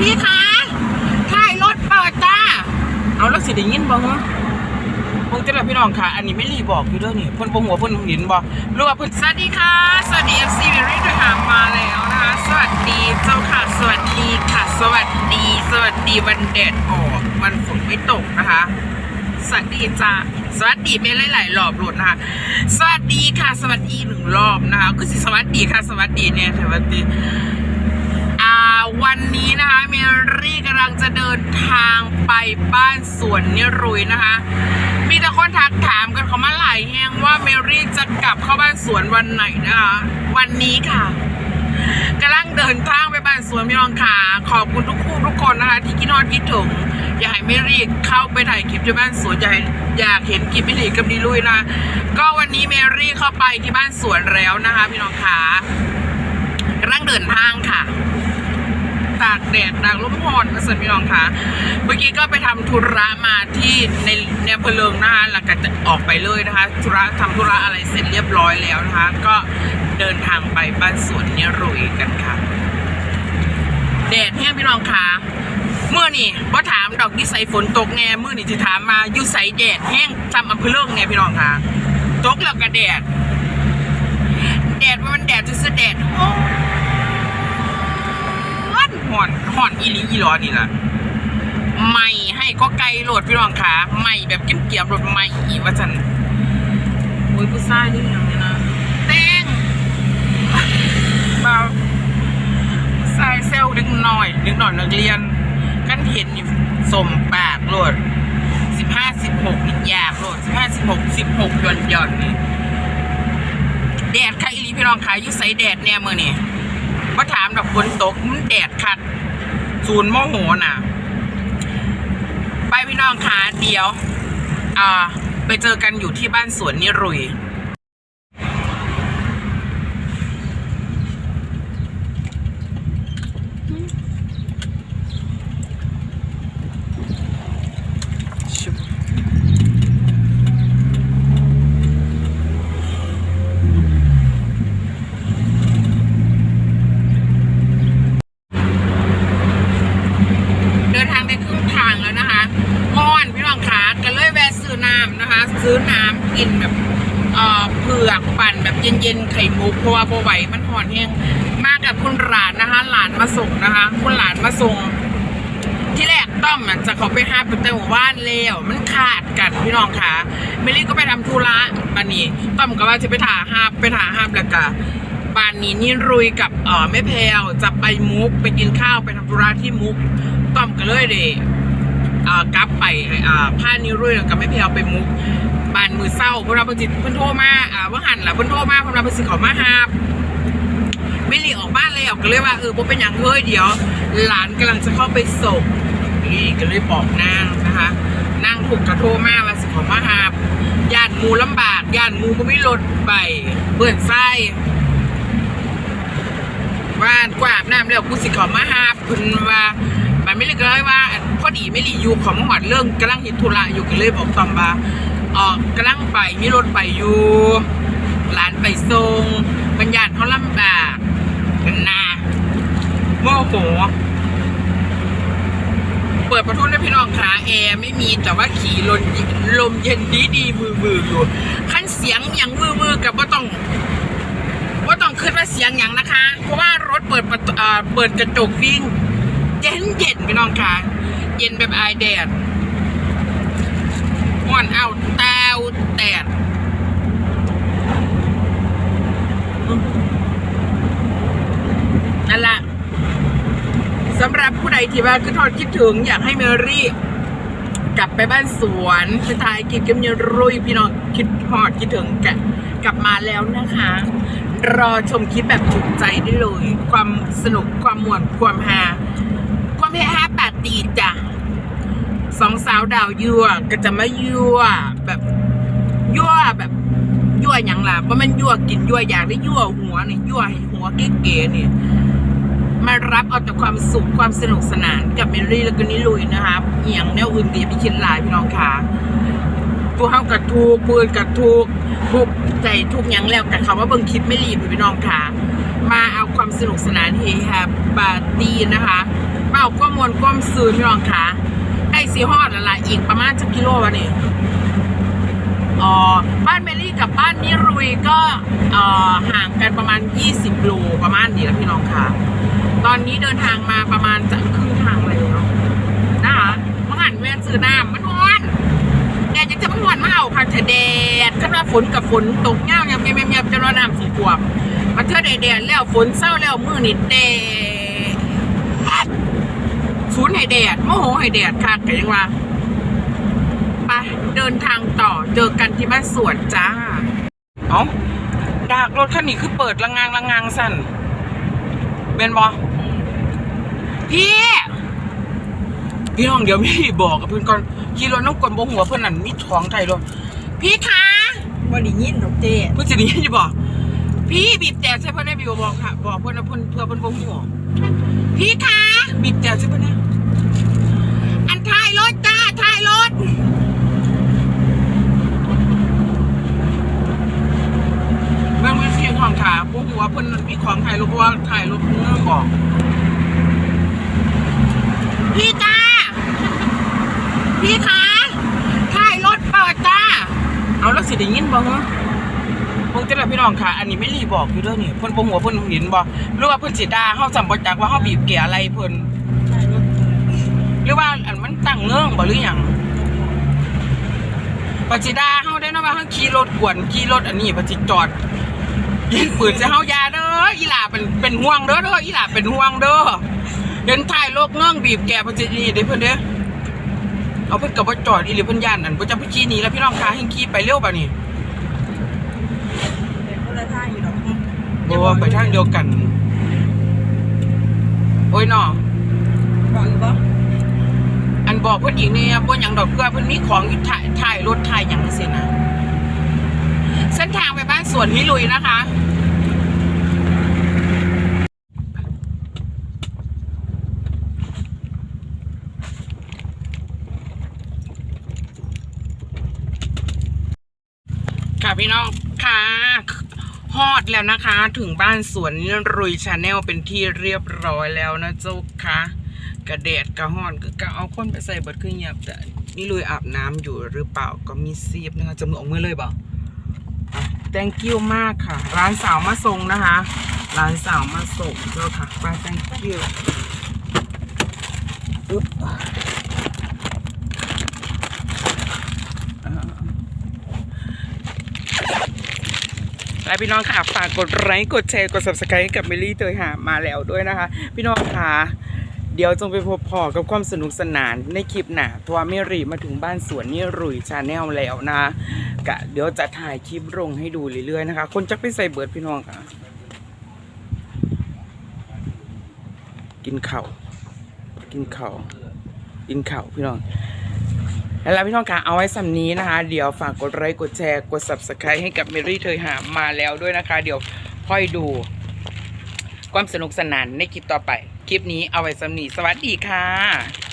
พี่คะถ่ายรถเปิดจ้า เอาแล้วสิได้ยินบ่ฮะพงจะรับพี่น้องค่ะ อันนี้ไม่รีบอกอยู่เด้วยนี่เพิ่นบ่หัวเพิ่นเห็นบ่รู้ว่าเพิ่นสวัสดีค่ะ สวัสดี FC เมรี่ด้วยค่ะมาแล้วนะคะ สวัสดีเจ้าค่ะ สวัสดีค่ะ สวัสดี สวัสดีวันแดดออกวันฝนไม่ตกนะคะ สวัสดีจ้าสวัสดีเป็นหลายๆรอบหลุดนะคะ สวัสดีค่ะ สวัสดีหนึ่งรอบนะคะก็สิสวัสดีค่ะ สวัสดีเนี่ยสวัสดีอ่า วันนี้นะคะเมรี่กำลังจะเดินทางไปบ้านสวนนิรุยนะคะ มีแต่คนทักถามกันเขามาหลายแห่งว่าเมรี่จะกลับเข้าบ้านสวนวันไหนนะคะ วันนี้ค่ะกำลังเดินทางไปบ้านสวนพี่น้องค่ะขอบคุณทุกคู่ทุกคนนะคะ ที่คิดฮอดคิดถึงอยากให้เมรี่เข้าไปถ่ายคลิปที่บ้านสวนอยากให้อยากเห็นคลิปพี่หลีกับดีลุยนะก็วันนี้เมรี่เข้าไปที่บ้านสวนแล้วนะคะ พี่น้องค่ะกำลังเดินทางค่ะ ตากแดดตากลมพอนกระสินพี่น้องค่ะ เมื่อกี้ก็ไปทำธุระมาที่ในในอำเภอเลิงนะคะหลังจากจะออกไปเลยนะคะธุระทำธุระอะไรเสร็จเรียบร้อยแล้วนะคะ ก็เดินทางไปบ้านสวนเนรุยกันค่ะแดดแห้งพี่น้องค่ะเมื่อนี่ว่าถามดอกนิสัยฝนตกแน่เมื่อนี่ที่ถามมาอยู่ใสแดดแห้งจำอำเภอเลิงเนี่ยพี่น้องค่ะตกแล้วก็แดดแดดวันแดดจะเสดดโอ้ ห่อนห่อนห่อนอีหลีอีหลอนี่ล่ะไม่ให้ก็ไกลโหลดพี่น้องขาไม่แบบเกี่ยมเกี่ยมๆรถไม่อีว่าจันโอ้ยผู้ชายนี่อย่างนี้นะเต้งเบาผู้ชายเซลดึงหน่อยดึงหน่อยนักเรียนกันเห็นนี่สมปากโหลดสิบห้าสิบหกนี่ยากโหลดสิบห้าสิบหกสิบหกหย่อนหย่อนๆนี่แดดค่ะอีหลีพี่น้องขาอยู่ใส่แดดแน่มือนี่ มาถามดอกฝนตกมันแดดขัดศูนย์โมโหน่ะ ไปพี่น้องขาเดียว อ่า ไปเจอกันอยู่ที่บ้านสวนนิรุย ชุบเดินทางได้ครึ่งทางแล้วนะคะม่อนพี่น้องขากันเลยแวะซื้อน้ำนะคะ ซื้อน้ำกินแบบเอ่อเผือกปั่นแบบเย็นๆไข่มุก เพราะว่าโบไหวมันห่อนแห้งมากับคุณหลานนะคะ หลานมาส่งนะคะ คุณหลานมาส่ง ที่แรกต้อมจะเขาไปห้าไปแต่หมู่บ้านแล้วมันขาดกันพี่น้องค่ะเมลี่ก็ไปทำธุระบันนี้ต้อมก็ว่าจะไปถ่าห้าไปถ่าห้าแล้วก็บานนี้นี่รุยกับเออแม่แพลวจะไปมุกไปกินข้าวไปทำธุระที่มุกต้อมก็เลยเดอ่อกลับไปเอ่านิรุยกับแม่แพลวไปมุก บานมือเศร้าเพราะเราเพิ่นจิตเพิ่นโทรมาอ่าว่าหันล่ะเพิ่นโทรมาเพราะเราเพิ่นสิเขอมาหาบไม่หลีออกบ้านเลยออกก็เลยว่าเออบ่เป็นอย่างเฮ้ยเดี๋ยว หลานกำลังจะเข้าไปส่งนี่ก็เลยบอกนางนะคะนางถูกกระโทรมาว่าสิขอมาหาบย่านหมูลำบากย่านหมูก็ไม่ลดไปเปื่อนไส้บ้านกวาดน้ำแล้วกูสิขอมาหาบคุณว่ามันไม่เลยก็เลยว่าพอดีไม่หลีอยู่ของหวัดเรื่องกำลังเห็นธุระอยู่ก็เลยบอกตอมว่า ออกกำลังไปมีรถไปอยู่หลานไปส่งบรรยานเขาลำบากกันนาโมโหเปิดประทุนให้พี่น้องขาแอร์ไม่มีแต่ว่าขี่ลมลมเย็นดีดีวือวืออยู่ขั้นเสียงอย่างวือวือกับว่าต้องว่าต้องขึ้นว่าเสียงอย่างนะคะ เพราะว่ารถเปิดประตูเปิดกระจกวิ่ง เย็นเย็นพี่น้องขาเย็นแบบไอแดด ม่วนเอาแตวแดดนั่นแหละสำหรับผู้ใดที่ว่าคือทอดคิดถึง อยากให้เมรี่ กลับไปบ้านสวนไปถ่ายกินกับเมรุ่ยพี่น้องคิดทอดคิดถึงกะกลับมาแล้วนะคะ รอชมคลิปแบบถูกใจได้เลย ความสนุกความม่วนความฮาความเฮฮาปาร์ตีจ้ะ สองสาวดาวยั่วก็จะมายั่วแบบยั่วแบบยั่วอย่างล่ะว่ามันยั่วกินยั่วอยากได้ยั่วหัวนี่ยั่วให้หัวเก๋ๆนี่มารับเอาแต่ความสุขความสนุกสนานกับเมรี่แล้วก็นิลุยนะครับเอียงแนวอื่นก็อย่าไปคิดหลายพี่น้องค่ะตัวเฮากับทูกปืนกับทูกทุกใจทุกอย่างแล้วกับคำว่าเบิ่งคลิปไม่รีบพี่น้องค่ะ มาเอาความสนุกสนานเฮฮาปาร์ตี้นะคะมาเอาข้อมูลมวลความซื่อพี่น้องคะ สีฮอดแล้วล่ะอีกประมาณจะกิโลวะนี่อ๋อบ้านเมลี่กับบ้านนิรุยก็ห่างกันประมาณ 20 โลประมาณนี้แล้วพี่น้องคะตอนนี้เดินทางมาประมาณจะครึ่งทางเลยเนาะนะคะมังหันเวียนซื้อน้ำมันร้อนแดดยังจะมันร้อนมาเอาค่ะเธอแดดขึ้นมาฝนกับฝนตกเงาเงียบเงียบเงียบจนว่าน้ำสีท่วมมาเทื่อแดดแดดแล้วฝนเศร้าแล้วมือนี่แดด ศูนย์ไฮแดดโมโหไฮแดดค่ะกันยังว่าไปเดินทางต่อเจอกันที่บ้านสวนจ้าเอาดากรถคันนี้คือเปิดละงางละงางสั่นเป็นบอพี่พี่น้องเดี๋ยวพี่บอกกับเพื่อนก่อนขี่รถน้องกลบหัวเพื่อนนั่นมีท้องไทยรถพี่คะบ่ได้ยินดอกเจเพื่อนจะดีจะบอก พี่บีบแต่ใช่เพื่อนได้บีบบอกค่ะ บอกเพื่อนนะเพื่อนเพื่อนเพื่อนบหัวพี่คะบีบแต่ใช่เพื่อนนะ อันท้ายรถจ้าท้ายรถเมื่อาพวกหัวเพิ่นมีของถ่ายรถเพราะว่าถ่ายรถเงื่อนบอกพี่จ้า พี่คะถ่ายรถเปิดจ้า เอาแล้วสิได้ยินบ่ฮะพวกเจ้าพี่น้องค่ะ อันนี้ไม่รีบอกอยู่เด้อนี่เพิ่นบ่หัวเพิ่นเห็นบ่หรือว่าเพิ่นสิด่าเฮาจำบ่จักว่าเฮาบีบแก่อะไรเพิ่นหรือว่าอันมันตั้งเงื่องบ่หรือหยังปจิดาเฮาได้เนาะว่าเฮาขี่รถกวนขี่รถอันนี้ปจิจอด ยิงปืนใส่เฮายาเด้ออีหล่าเป็นเป็นห่วงเด้อเด้ออีหล่าเป็นห่วงเด้อเดินถ่ายรถเงื่องบีบแกปจินี่เด้อเพิ่นเด้อเอาเพิ่นก็บ่จอดอีหลีเพิ่นย่านอันบ่จะไปขี่หนีแล้วพี่น้องคะให้ขี่ไปเร็วบ่นี่เป็นคนละทางอยู่ดอกบ่ไปทางเดียวกัน โอ้ยเนาะบอกอยู่บ่อันบอกเพื่อนอีกเนี่ยว่าอย่างดอกเกลือเพื่อนมีของอยู่ถ่ายถ่ายรถถ่ายอย่างนี้สินะเส้นทางไปบ้านสวนมิลุยนะคะ พี่น้องค่ะฮอดแล้วนะคะ ถึงบ้านสวนนิรุยชาแนลเป็นที่เรียบร้อยแล้วนะเจ้าค่ะกระเดดกระหอนก็กะเอาคนไปใส่บดขึ้นเงียบแต่นี่ลุยอาบน้ำอยู่หรือเปล่าก็มีซีบนะคะจะมือออกมือเลยเปล่าอะ thank you มากค่ะ ร้านสาวมาส่งนะคะ ร้านสาวมาส่งเจ้าค่ะไป thank you อึ๊บ และพี่น้องค่ะฝากกดไลค์กดแชร์กด subscribe ให้กับเมลี่เตยหามาแล้วด้วยนะคะ พี่น้องค่ะเดี๋ยวจงไปพบพอกับความสนุกสนานในคลิปหนาทัวร์เมรีมาถึงบ้านสวนนี่รุยชาแนลแล้วนะกะเดี๋ยวจะถ่ายคลิปลงให้ดูเรื่อยๆนะคะ คนจักไปใส่เบิร์ดพี่น้องค่ะ กินเข่ากินเข่ากินเข่าพี่น้อง แล้วพี่น้องคะเอาไว้สำนี้นะคะ เดี๋ยวฝากกดไลค์กดแชร์กด subscribe ให้กับเมรี่เธอหามาแล้วด้วยนะคะ เดี๋ยวค่อยดู ความสนุกสนานในคลิปต่อไป คลิปนี้เอาไว้สำนีสวัสดีค่ะ